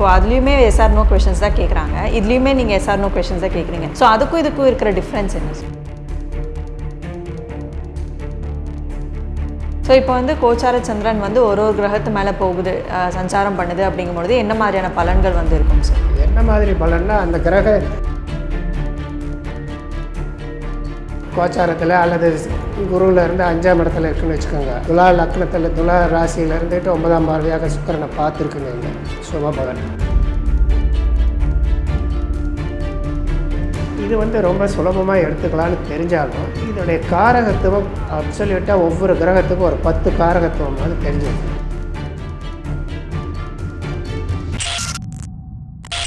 So அதுலேயுமே SR no questions தான் கேட்குறாங்க இதுலேயுமே நீங்கள் எஸ்ஆர் நோ கொஷின்ஸ் தான் கேட்குறீங்க ஸோ அதுக்கும் இதுக்கும் இருக்கிற டிஃப்ரென்ஸ் என்ன? சார் ஸோ இப்போ வந்து கோச்சார சந்திரன் வந்து ஒரு ஒரு கிரகத்து மேலே போகுது சஞ்சாரம் பண்ணுது அப்படிங்கும்பொழுது என்ன மாதிரியான பலன்கள் வந்து இருக்கும் சார் என்ன மாதிரி பலன்னா அந்த கிரக கோச்சாரத்தில் அல்லது குருவில் இருந்து அஞ்சாம் இடத்துல இருக்குன்னு வச்சுக்கோங்க. துலா லக்னத்தில் துலா ராசியில் இருந்துட்டு ஒன்பதாம் பார்வையாக சுக்கரனை பார்த்துருக்குங்க இங்கே. சுபபலன் இது வந்து ரொம்ப சுலபமாக எடுத்துக்கலாம்னு தெரிஞ்சாலும் இதோடைய காரகத்துவம் அப்சல்யூட்டாக ஒவ்வொரு கிரகத்துக்கும் ஒரு பத்து காரகத்துவம் அது தெரிஞ்சிருக்கு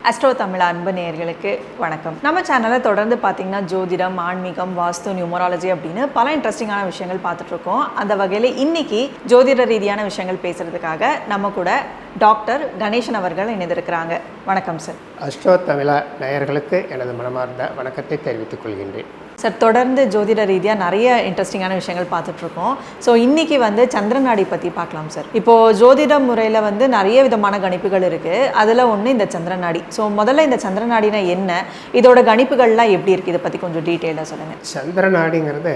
அஸ்ட்ரோ தமிழ் அன்பு நேயர்களுக்கு வணக்கம். நம்ம சேனலை தொடர்ந்து பார்த்தீங்கன்னா ஜோதிடம் ஆன்மீகம் வாஸ்து நியூமராலஜி அப்படின்னு பல இன்ட்ரெஸ்டிங்கான விஷயங்கள் பார்த்துட்டு இருக்கோம் அந்த வகையில் இன்னைக்கு ஜோதிட ரீதியான விஷயங்கள் பேசுறதுக்காக நம்ம கூட டாக்டர் கணேசன் அவர்கள் இணைந்திருக்கிறாங்க. வணக்கம் சார் அஸ்ட்ரோ தமிழா நேயர்களுக்கு எனது மனமார்ந்த வணக்கத்தை தெரிவித்துக் கொள்கின்றேன். சார் தொடர்ந்து ஜோதிட ரீதியாக நிறைய இன்ட்ரெஸ்டிங்கான விஷயங்கள் பார்த்துட்ருக்கோம். ஸோ இன்றைக்கி வந்து சந்திரநாடி பற்றி பார்க்கலாம் சார் இப்போது ஜோதிட முறையில் வந்து நிறைய விதமான கணிப்புகள் இருக்குது அதில் ஒன்று இந்த சந்திரநாடி ஸோ முதல்ல இந்த சந்திரநாடினா என்ன? இதோட கணிப்புகள்லாம் எப்படி இருக்குது இதை பற்றி கொஞ்சம் டீட்டெயிலாக சொல்லுங்கள் சந்திர நாடிங்கிறது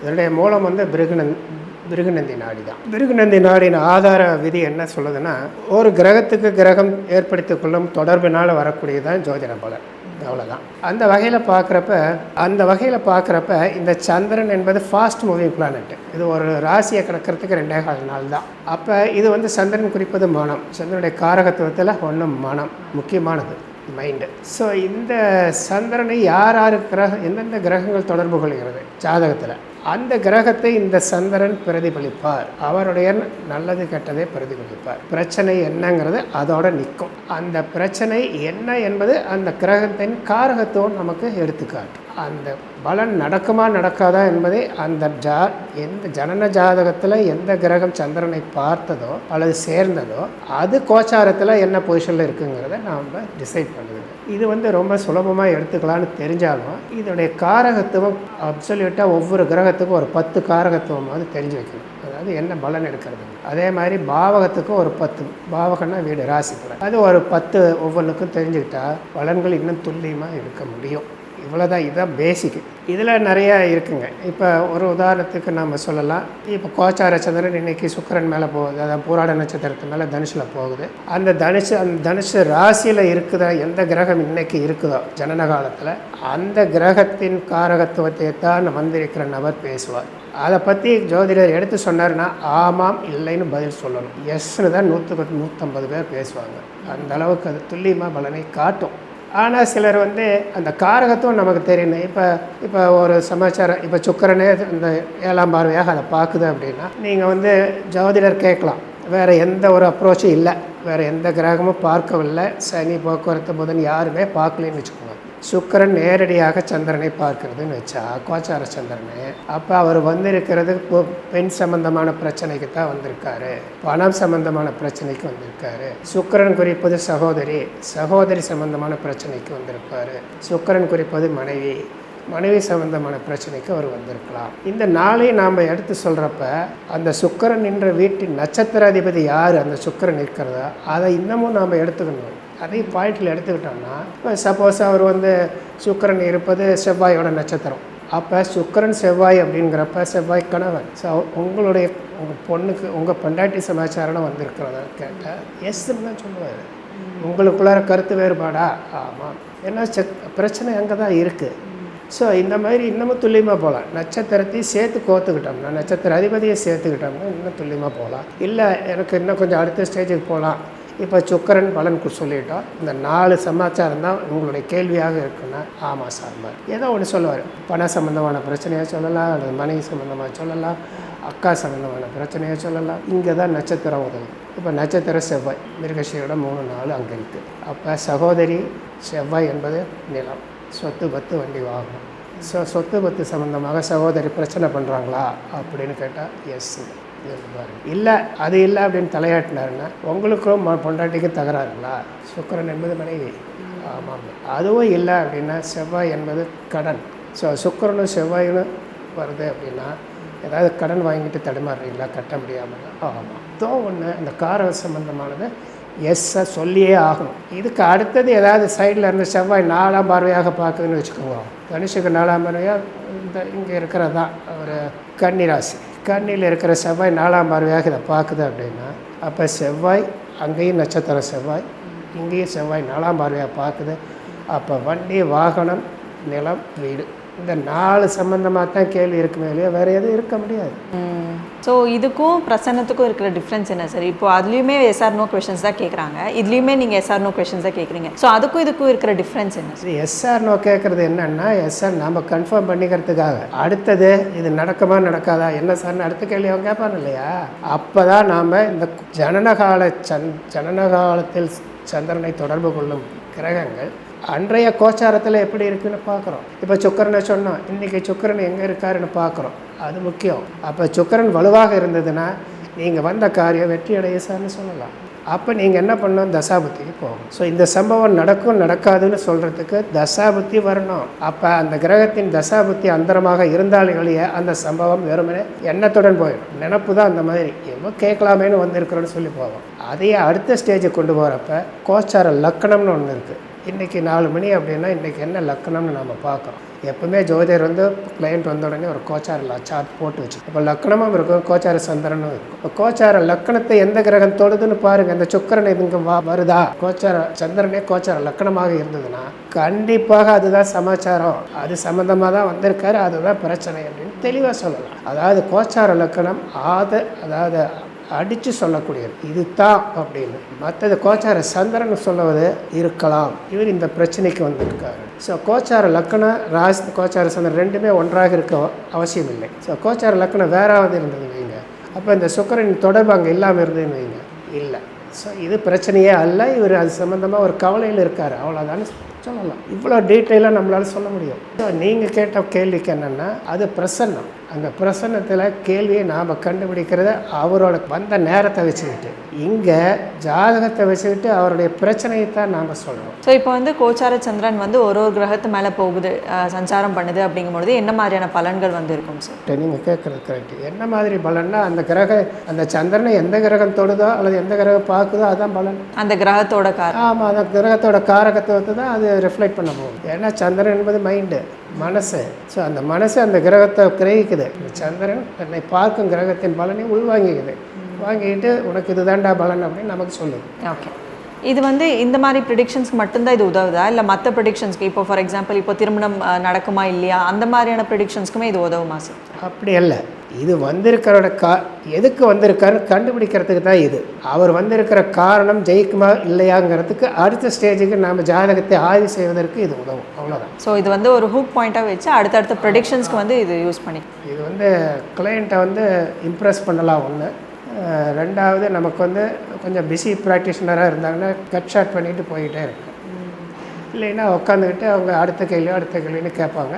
இதனுடைய மூலம் வந்து பிருகுநந்த் பிருகுநந்தி நாடி தான் பிருகுநந்தி நாடின் ஆதார விதி என்ன சொல்லுதுன்னா ஒரு கிரகத்துக்கு கிரகம் ஏற்படுத்திக் கொள்ளும் தொடர்பினால் வரக்கூடியதான் ஜோதிட பலன் அவ்வளோதான் அந்த வகையில் பார்க்குறப்ப அந்த வகையில் பார்க்குறப்ப இந்த சந்திரன் என்பது ஃபாஸ்ட் மூவிங் பிளானட் இது ஒரு ராசியை கிடக்கிறதுக்கு ரெண்டே கால் நாள் தான். அப்போ இது வந்து சந்திரன் குறிப்பது மனம். சந்திரனுடைய காரகத்துவத்தில் ஒன்று மனம். முக்கியமானது மைண்டு ஸோ இந்த சந்திரனை யார் யார் கிரக எந்தெந்த கிரகங்கள் தொடர்பு கொள்கிறது? ஜாதகத்தில். அந்த கிரகத்தை இந்த சந்திரன் பிரதிபலிப்பார். அவருடைய நல்லது கெட்டதை பிரதிபலிப்பார். பிரச்சனை என்னங்கிறது அதோட நிற்கும். அந்த பிரச்சனை என்ன என்பது அந்த கிரகத்தின் காரகத்துவம் நமக்கு எடுத்துக்காட்டும் அந்த பலன் நடக்குமா நடக்காதா என்பதை அந்த ஜா எந்த ஜனன ஜாதகத்தில் எந்த கிரகம் சந்திரனை பார்த்ததோ அல்லது சேர்ந்ததோ அது கோச்சாரத்தில் என்ன பொசிஷனில் இருக்குங்கிறத நாம் டிசைட் பண்ணுது இது வந்து ரொம்ப சுலபமாக எடுத்துக்கலாம்னு தெரிஞ்சாலும் இதோடைய காரகத்துவம் அப்சல்யூட்டாக ஒவ்வொரு கிரகத்துக்கும் ஒரு பத்து காரகத்துவமாவது தெரிஞ்சு வைக்கணும். அதாவது என்ன பலன் எடுக்கிறது? அதே மாதிரி பாவகத்துக்கும் ஒரு பத்து. பாவகம்னா வீடு ராசிக்குள்ள அது ஒரு பத்து ஒவ்வொன்றுக்கும் தெரிஞ்சுக்கிட்டால் பலன்கள் இன்னும் துல்லியமாக எடுக்க முடியும். இவ்வளோதான் இதுதான் பேசிக்கு இதில் நிறையா இருக்குங்க. இப்போ ஒரு உதாரணத்துக்கு நம்ம சொல்லலாம். இப்போ கோச்சார சந்திரன் இன்னைக்கு சுக்கிரன் மேலே போகுது. அதாவது பூராட நட்சத்திரத்து மேலே தனுஷில் போகுது. அந்த தனுஷு அந்த தனுஷு ராசியில் இருக்குதா எந்த கிரகம் இன்னைக்கு இருக்குதோ ஜனன காலத்தில் அந்த கிரகத்தின் காரகத்துவத்தை தான் வந்திருக்கிற நபர் பேசுவார். அதை பற்றி ஜோதிடர் எடுத்து சொன்னார்னா ஆமாம் இல்லைன்னு பதில் சொல்லணும். எஸ்ன்னு தான் நூற்றுக்கு நூற்றம்பது பேர் பேசுவாங்க. அந்த அளவுக்கு அது துல்லியமாக பலனை காட்டும். ஆனால் சிலர் வந்து அந்த காரகத்துவம் நமக்கு தெரியணும் இப்போ இப்போ ஒரு சமாச்சாரம் இப்போ சுக்கரனே இந்த ஏழாம் பார்வையாக அதை பார்க்குது அப்படின்னா நீங்கள் வந்து ஜோதிடர் கேட்கலாம். வேறு எந்த ஒரு அப்ரோச்சும் இல்லை. வேறு எந்த கிரகமும் பார்க்கவில்லை. சனி போக்குவரத்து புதன் யாருமே பார்க்கலன்னு வச்சுக்கோங்க. சுக்கரன் நேரடியாக சந்திரனை பார்க்கறதுன்னு வச்சா கோச்சார சந்திரனு. அப்போ அவர் வந்திருக்கிறது பெண் சம்பந்தமான பிரச்சனைக்கு தான் வந்திருக்காரு. பணம் சம்பந்தமான பிரச்சனைக்கு வந்திருக்காரு. சுக்கரன் குறிப்பது சகோதரி சகோதரி சம்பந்தமான பிரச்சனைக்கு வந்திருப்பாரு. சுக்கரன் குறிப்பது மனைவி மனைவி சம்பந்தமான பிரச்சனைக்கு அவர் வந்திருக்கலாம். இந்த நாளையும் நாம் எடுத்து சொல்கிறப்ப அந்த சுக்கிரன் என்ற வீட்டின் நட்சத்திர அதிபதி யார்? அந்த சுக்கிரன் இருக்கிறதா? அதை இன்னமும் நாம் எடுத்துக்கணும். அதையும் பாயிண்டில் எடுத்துக்கிட்டோம்னா இப்போ சப்போஸ் அவர் வந்து சுக்கிரன் இருப்பது செவ்வாயோட நட்சத்திரம். அப்போ சுக்கிரன் செவ்வாய் அப்படிங்கிறப்ப செவ்வாய் கணவன். ஸோ உங்களுடைய உங்கள் பொண்ணுக்கு உங்கள் பொண்டாட்டி சமாச்சாரம் வந்திருக்கிறதா கேட்டால் எஸ்ன்னு தான் சொல்லுவார். உங்களுக்குள்ளார கருத்து வேறுபாடா? ஆமாம் ஏன்னா செக் பிரச்சனை அங்கே தான் இருக்குது ஸோ இந்த மாதிரி இன்னமும் துல்லியமாக போகலாம். நட்சத்திரத்தையும் சேர்த்து கோத்துக்கிட்டோம்னா நட்சத்திர அதிபதியை சேர்த்துக்கிட்டோம்னா இன்னும் துல்லியமாக போகலாம். இல்லை எனக்கு இன்னும் கொஞ்சம் அடுத்த ஸ்டேஜுக்கு போகலாம். இப்போ சுக்கரன் பலன் சொல்லிட்டோம் இந்த நாலு சமாச்சாரம் தான் உங்களுடைய கேள்வியாக இருக்குன்னா ஆமாம் சார் ஏதோ ஒன்று சொல்லுவார். பண சம்மந்தமான பிரச்சனையாக சொல்லலாம் அல்லது மனைவி சம்மந்தமாக சொல்லலாம் அக்கா சம்மந்தமான பிரச்சனையாக சொல்லலாம். இங்கே தான் நட்சத்திரம் உதவும். இப்போ நட்சத்திர செவ்வாய். மிருகஷியோட மூணு நாள் அங்கே இருக்குது அப்போ சகோதரி செவ்வாய் என்பது நிலம். சொத்து பத்து வண்டி வாகனம். ஸோ சொத்து பத்து சம்மந்தமாக சகோதரி பிரச்சனை பண்ணுறாங்களா அப்படின்னு கேட்டால் எஸ் இல்லை அது இல்லை அப்படின்னு தலையாட்டினாருன்னா உங்களுக்கும் பொண்டாட்டிக்கும் தகராறுங்களா? சுக்கிரன் என்பது மனைவி. ஆமாம் அதுவும் இல்லை அப்படின்னா செவ்வாய் என்பது கடன். ஸோ சுக்கிரனும் செவ்வாயும் வருது அப்படின்னா ஏதாவது கடன் வாங்கிட்டு தடுமாறுறீங்களா? கட்ட முடியாமல் ஆமாம் ஏதோ ஒன்று அந்த கார சம்பந்தமானது எஸ்ஸை சொல்லியே ஆகணும். இதுக்கு அடுத்தது ஏதாவது சைடில் இருந்து செவ்வாய் நாலாம் பார்வையாக பார்க்குதுன்னு வச்சுக்கோங்க. தனுஷுக்கு நாலாம் பார்வையாக இந்த இங்கே இருக்கிறது தான் ஒரு கன்னி கண்ணில் கண்ணியில் இருக்கிற செவ்வாய் நாலாம் பார்வையாக இதை பார்க்குது அப்படின்னா அப்போ செவ்வாய் அங்கேயும் நட்சத்திரம் செவ்வாய் இங்கேயும் செவ்வாய் நாலாம் பார்வையாக பார்க்குது. அப்போ வண்டி வாகனம் நிலம் வீடு. இந்த நாலு சம்மந்தமாக தான் கேள்வி இருக்குமே இல்லையா? வேறு எதுவும் இருக்க முடியாது. ஸோ இதுக்கும் பிரசன்னத்துக்கும் இருக்கிற டிஃப்ரென்ஸ் என்ன சார் இப்போ அதுலேயுமே எஸ்ஆர் நோ கொஷின்ஸ் தான் கேட்குறாங்க இதுலேயுமே நீங்கள் எஸ்ஆர் நோ கொஷின்ஸ் தான் கேட்குறீங்க ஸோ அதுக்கும் இதுக்கும் இருக்கிற டிஃப்ரென்ஸ் என்ன சார் எஸ்ஆர் நோ கேட்குறது என்னன்னா எஸ்ஆர் நம்ம கன்ஃபார்ம் பண்ணிக்கிறதுக்காக. அடுத்தது இது நடக்குமா நடக்காதா? என்ன சார்னு அடுத்த கேள்வி அவன் கேட்பான் இல்லையா? அப்போ தான் நாம் இந்த ஜனனகால சந் ஜனனகாலத்தில் சந்திரனை தொடர்பு கொள்ளும் கிரகங்கள் அன்றைய கோச்சாரத்தில் எப்படி இருக்குன்னு பார்க்குறோம். இப்போ சுக்கரனை சொன்னோம் இன்றைக்கி சுக்கரன் எங்கே இருக்காருன்னு பார்க்குறோம். அது முக்கியம். அப்போ சுக்கரன் வலுவாக இருந்ததுன்னா நீங்கள் வந்த காரியம் வெற்றி அடைய சார்னு சொல்லலாம். அப்போ நீங்கள் என்ன பண்ணணும்? தசாபுத்திக்கு போகணும். ஸோ இந்த சம்பவம் நடக்கும் நடக்காதுன்னு சொல்கிறதுக்கு தசாபுத்தி வரணும். அப்போ அந்த கிரகத்தின் தசாபுத்தி அந்தரமாக இருந்தாலே ஒழிய அந்த சம்பவம் வெறுமனே எண்ணத்துடன் போயிடும். நினப்பு தான் அந்த மாதிரி. எவ்வளோ கேட்கலாமேன்னு வந்திருக்கிறோன்னு சொல்லி போவோம். அதையே அடுத்த ஸ்டேஜுக்கு கொண்டு போகிறப்ப கோச்சார லக்கணம்னு ஒன்று இருக்குது இன்றைக்கி நாலு மணி அப்படின்னா இன்றைக்கி என்ன லக்கணம்னு நம்ம பார்க்குறோம். எப்பவுமே ஜோதிடர் வந்து கிளைண்ட் வந்த உடனே ஒரு கோச்சார சார்ட் போட்டு வச்சு இப்போ லக்கணமும் இருக்கும் கோச்சார சந்திரனும் இருக்கும். இப்போ கோச்சார லக்கணத்தை எந்த கிரகம் தொடுதுன்னு பாருங்க. இந்த சுக்கரன் இதுங்க வா வருதா? கோச்சார சந்திரனே கோச்சார லக்கணமாக இருந்ததுன்னா கண்டிப்பாக அதுதான் சமாச்சாரம். அது சம்மந்தமாக தான் வந்திருக்காரு. அதுதான் பிரச்சனை அப்படின்னு தெளிவாக சொல்லலாம். அதாவது கோச்சார லக்கணம் ஆத அதாவது அடித்து சொல்லக்கூடியது இதுதான் அப்படின்னு. மற்றது கோச்சார சந்திரன் சொல்லுவது இருக்கலாம். இவர் இந்த பிரச்சனைக்கு வந்திருக்காரு. ஸோ கோச்சார லக்கணம் ராஜ் கோச்சார சந்திரன் ரெண்டுமே ஒன்றாக இருக்க அவசியம் இல்லை ஸோ கோச்சார லக்கணம் வேறாவது இருந்தது வைங்க. அப்போ இந்த சுக்கரன் தொடர்பு அங்கே இல்லாமல் இருந்ததுன்னு வைங்க. இல்லை. ஸோ இது பிரச்சனையே அல்ல. இவர் அது சம்மந்தமாக ஒரு கவலையில் இருக்கார். அவ்வளோதான்னு சொல்லலாம் இவ்வளோ டீட்டெயிலாக நம்மளால சொல்ல முடியும். ஸோ நீங்கள் கேட்ட கேள்விக்கு என்னென்னா அது பிரசன்னம். அந்த பிரசன்னத்தில் கேள்வியை நாம் கண்டுபிடிக்கிறது அவரோட வந்த நேரத்தை வச்சுக்கிட்டு இங்கே ஜாதகத்தை வச்சுக்கிட்டு அவருடைய பிரச்சனையை தான் நாம் சொல்கிறோம் ஸோ இப்போ வந்து கோச்சார சந்திரன் வந்து ஒரு ஒரு கிரகத்து மேலே போகுது சஞ்சாரம் பண்ணுது அப்படிங்கும்பொழுது என்ன மாதிரியான பலன்கள் வந்து இருக்கும் சார் நீங்கள் கேட்குறது கரெக்ட் என்ன மாதிரி பலன்னா அந்த கிரக அந்த சந்திரனை எந்த கிரகம் தொடுதோ அல்லது எந்த கிரகம் பார்க்குதோ அதான் பலன். அந்த கிரகத்தோட கார் ஆமாம் அந்த கிரகத்தோட காரகத்துவத்தை தான் அது ரிஃப்ளெக்ட் பண்ண போகும் ஏன்னா சந்திரன் என்பது மைண்டு மனசு. ஸோ அந்த மனசு அந்த கிரகத்தை கிரகிக்குது. இந்த சந்திரன் தன்னை பார்க்கும் கிரகத்தின் பலனை உள்வாங்கிக்குது. வாங்கிட்டு உனக்கு இதுதான்டா பலன் அப்படின்னு நமக்கு சொல்லுது. ஓகே. இது வந்து இந்த மாதிரி ப்ரிடிக்ஷன்ஸ்க்கு மட்டும்தான் இது உதவுதா? இல்லை மற்ற ப்ரிடிக்ஷன்ஸ்க்கு இப்போ ஃபார் எக்ஸாம்பிள் இப்போ திருமணம் நடக்குமா இல்லையா? அந்த மாதிரியான ப்ரிடிக்ஷன்ஸ்க்குமே இது உதவுமா சார் அப்படி அல்ல. இது வந்திருக்கிறோட கா எதுக்கு வந்திருக்காருன்னு கண்டுபிடிக்கிறதுக்கு தான் இது. அவர் வந்திருக்கிற காரணம் ஜெயிக்குமா இல்லையாங்கிறதுக்கு அடுத்த ஸ்டேஜுக்கு நாம் ஜாதகத்தை ஆய்வு செய்வதற்கு இது உதவும். அவ்வளோதான் ஸோ இது வந்து ஒரு ஹூக் பாயிண்ட்டாக வச்சு அடுத்தடுத்த ப்ரிடிக்ஷன்ஸ்க்கு வந்து இது யூஸ் பண்ணி இது வந்து கிளையண்ட்டை வந்து இம்ப்ரெஸ் பண்ணலாம் ஒன்று ரெண்டாவது நமக்கு வந்து கொஞ்சம் பிஸி ப்ராக்டிஷனராக இருந்தாங்கன்னா கட் ஷாட் பண்ணிட்டு போயிட்டே இருக்கும். இல்லைன்னா உட்காந்துக்கிட்டு அவங்க அடுத்த கேள்வியோ அடுத்த கேள்வின்னு கேட்பாங்க.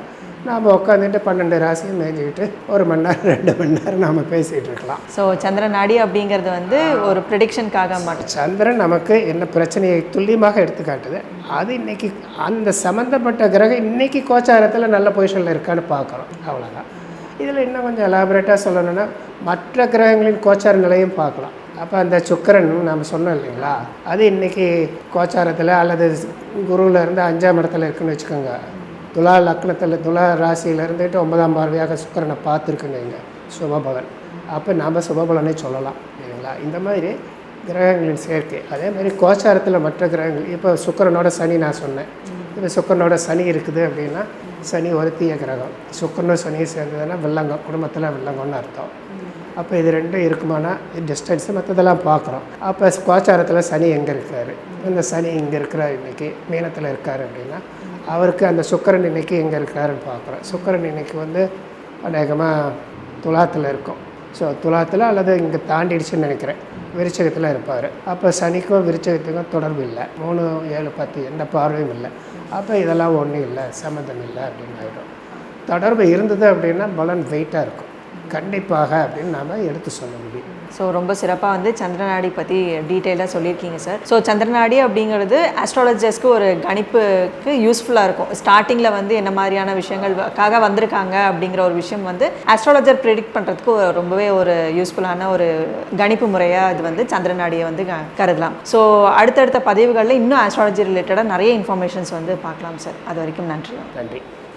நாம் உட்காந்துட்டு பன்னெண்டு ராசியும் மேய்ஞ்சிக்கிட்டு ஒரு மணி நேரம் ரெண்டு மணி நேரம் நாம் பேசிகிட்டு இருக்கலாம். ஸோ சந்திரநாடி அப்படிங்கிறது வந்து ஒரு ப்ரிடிக்ஷனுக்காக மட்டும். சந்திரன் நமக்கு என்ன பிரச்சனையை துல்லியமாக எடுத்துக்காட்டுது. அது இன்னைக்கு அந்த சம்மந்தப்பட்ட கிரகம் இன்னைக்கு கோச்சாரத்தில் நல்ல பொசிஷனில் இருக்கான்னு பார்க்குறோம். அவ்வளோதான் இதில் இன்னும் கொஞ்சம் எலாபரேட்டாக சொல்லணும்னா மற்ற கிரகங்களின் கோச்சார நிலையும் பார்க்கலாம். அப்போ அந்த சுக்கரன் நாம் சொன்னோம் இல்லைங்களா? அது இன்னைக்கு கோச்சாரத்தில் அல்லது குருவில் இருந்து அஞ்சாம் இடத்துல இருக்குன்னு வச்சுக்கோங்க. துலா லக்னத்தில் துலா ராசியில் இருந்துட்டு ஒன்பதாம் பார்வையாக சுக்கரனை பார்த்துருக்குங்க இங்கே சுபபலன். அப்போ நாம் சுபபலனே சொல்லலாம் இல்லைங்களா? இந்த மாதிரி கிரகங்களின் சேர்க்கை. அதே மாதிரி கோச்சாரத்தில் மற்ற கிரகங்கள் இப்போ சுக்கரனோட சனி நான் சொன்னேன். இப்போ சுக்கரனோட சனி இருக்குது அப்படின்னா சனி ஒரு தீய கிரகம். சுக்கரனும் சனியும் சேர்ந்ததுன்னா வில்லங்கம் குடும்பத்தில் வில்லங்கம்னு அர்த்தம். அப்போ இது ரெண்டும் இருக்குமானா டிஸ்டன்ஸு மற்றதெல்லாம் பார்க்குறோம். அப்போ கோச்சாரத்தில் சனி எங்கே இருக்கார்? இந்த சனி இங்கே இருக்கிறார் இன்னைக்கு மீனத்தில் இருக்கார் அப்படின்னா அவருக்கு அந்த சுக்கரன் இன்னைக்கு எங்கே இருக்காருன்னு பார்க்குறோம். சுக்கரன் இன்னைக்கு வந்து அநேகமாக துலாத்தில் இருக்கும். ஸோ துலாத்தில் அல்லது இங்கே தாண்டிடுச்சுன்னு நினைக்கிறேன். விருச்சகத்தில் இருப்பார். அப்போ சனிக்கும் விருச்சகத்துக்கும் தொடர்பு இல்லை. மூணு ஏழு பத்து எந்த பார்வையும் இல்லை. அப்போ இதெல்லாம் ஒன்றும் இல்லை சம்மந்தம் இல்லை அப்படின்னு ஆகிடும் தொடர்பு இருந்தது அப்படின்னா பலன் வெயிட்டாக இருக்கும். கண்டிப்பாக அப்படின்னு நாம் எடுத்து சொல்ல முடியும். ஸோ ரொம்ப சிறப்பாக வந்து சந்திரநாடி பற்றி டீட்டெயிலாக சொல்லியிருக்கீங்க சார் ஸோ சந்திரநாடி அப்படிங்கிறது ஆஸ்ட்ராலஜர்ஸ்க்கு ஒரு கணிப்புக்கு யூஸ்ஃபுல்லாக இருக்கும். ஸ்டார்டிங்கில் வந்து என்ன மாதிரியான விஷயங்களுக்காக வந்திருக்காங்க அப்படிங்கிற ஒரு விஷயம் வந்து ஆஸ்ட்ராலஜர் ப்ரிடிக்ட் பண்ணுறதுக்கு ஒரு- ரொம்பவே ஒரு யூஸ்ஃபுல்லான ஒரு கணிப்பு முறையாக இது வந்து சந்திரநாடியை வந்து க- கருதலாம். ஸோ அடுத்தடுத்த பதிவுகளில் இன்னும் ஆஸ்ட்ராலஜி ரிலேட்டடாக நிறைய இன்ஃபர்மேஷன்ஸ் வந்து பார்க்கலாம் சார் அது வரைக்கும் நன்றி. நன்றி.